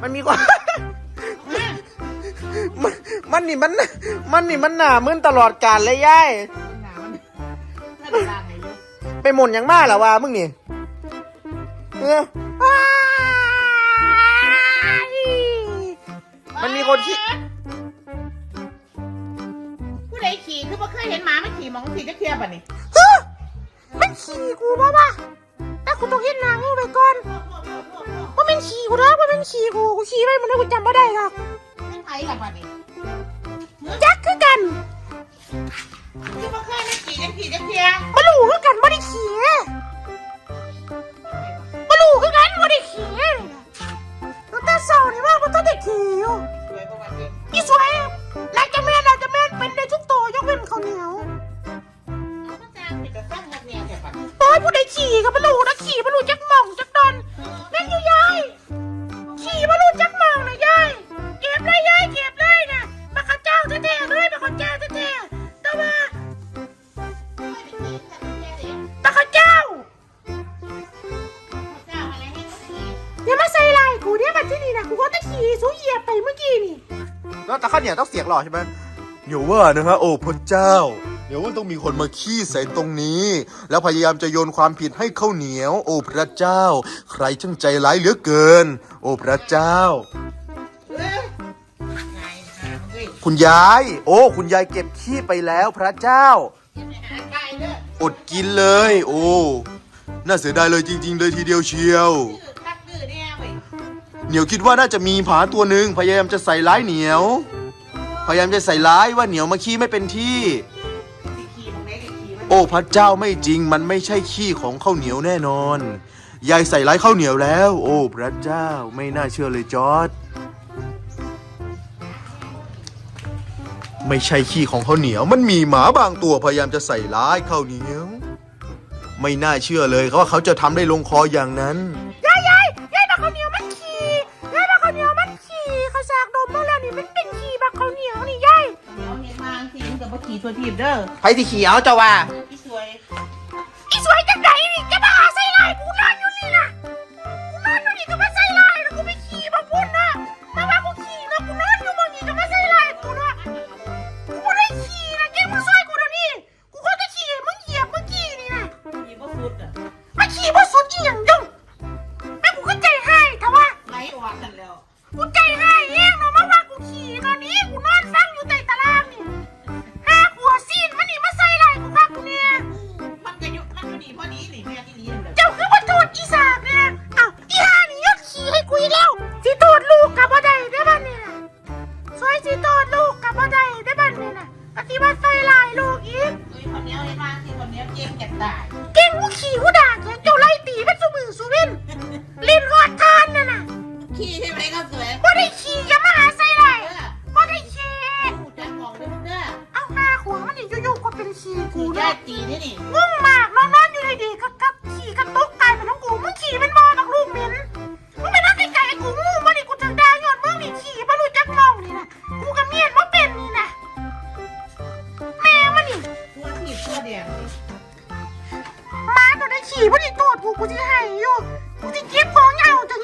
ไปขี่มันมีความ มันมันนี่มันมันนี่มันหนามึนตลอดกาลเลยยายหนามันถ้าได้ด่างไหนอยู่ไปหม่นอย่างมากเหรอวะมึงนี่เออว้ายมันมีคนที่ผู้ใดขี่คือบ่เคยเห็นหมาไม่ขี่หมองขี่จะเคลียร์ป่ะนี่ฮะมันขี่กูบ้าป่ะแต่กูต้องเห็นหนางูไปก่อนว่า มันขี่กูนะว่ามันขี่กูกูขี่ไรมันได้กูจำไม่ได้หรอกไม่ไผ่ละป่ะนี่ย กูเนี่ยแบบที่นี่นะกูก็ตะขี่สู้เหยียบไปเมื่อกี้นี่แล้วต่ข้าวเหนียวต้องเสียงหล่อใช่ไหมเดี๋ยวว่านะฮะโอ้พระเจ้า เดี๋ยวว่าต้องมีคนมาขี้ใส่ตรงนี้ แล้วพยายามจะโยนความผิดให้ข้าวเหนียว โอ้พระเจ้า ใครช่างใจร้ายเหลือเกิน โอ้พระเจ้า คุณยาย โอ้ คุณยายเก็บขี้ไปแล้วพระเจ้าออดกินเลย โอ้ น่าเสียดายเลยจริง ๆ เลยทีเดียวเชียว เหนียวคิดว่าน่าจะมีผาตัวหนึ่งพยายามจะใส่ร้ายเหนียว พยายามจะใส่ร้ายว่าเหนียวมาขี้ไม่เป็นที่สิขี่หมองไหนก็ขี่มันโอ้พระเจ้าไม่จริงมันไม่ใช่ขี้ของข้าวเหนียวแน่นอนยายใส่ร้ายข้าวเหนียวแล้ว โอ้พระเจ้าไม่น่าเชื่อเลยจอร์ดไม่ใช่ขี้ของข้าวเหนียว มันมีหมาบางตัวพยายามจะใส่ร้ายข้าวเหนียว ไม่น่าเชื่อเลยว่าเขาจะทำได้ลงคออย่างนั้น ขี่ตัวทีบเด้อไผสีเขี่เอาเจ้าว่า เในบ้านที่คนนี้เก่งแก่ตายเก่งว่าขี่กูด่าแกเจ้าไล่ตีเป็นสมือสุวินเล่นรอดทานน่ะนะขี่ใช่ไหมก็สวยก็ได้ขี่จะมาหาใส่ไรก็ได้ขี่ดูจังกองเด้อเด้อเอาหาหัวมันนี่ยู่ยๆก็เป็นขี่กูเนี่ยตีนี่นี่งงมากนอนนอนอยู่ในดีก็บกับขี่กันตุกตายไปทั้งกูมึงขี่เป็นบอ ขี่ไม่ได้โตดกูกูจะให้อยู่กูจะเก็บของเงาจน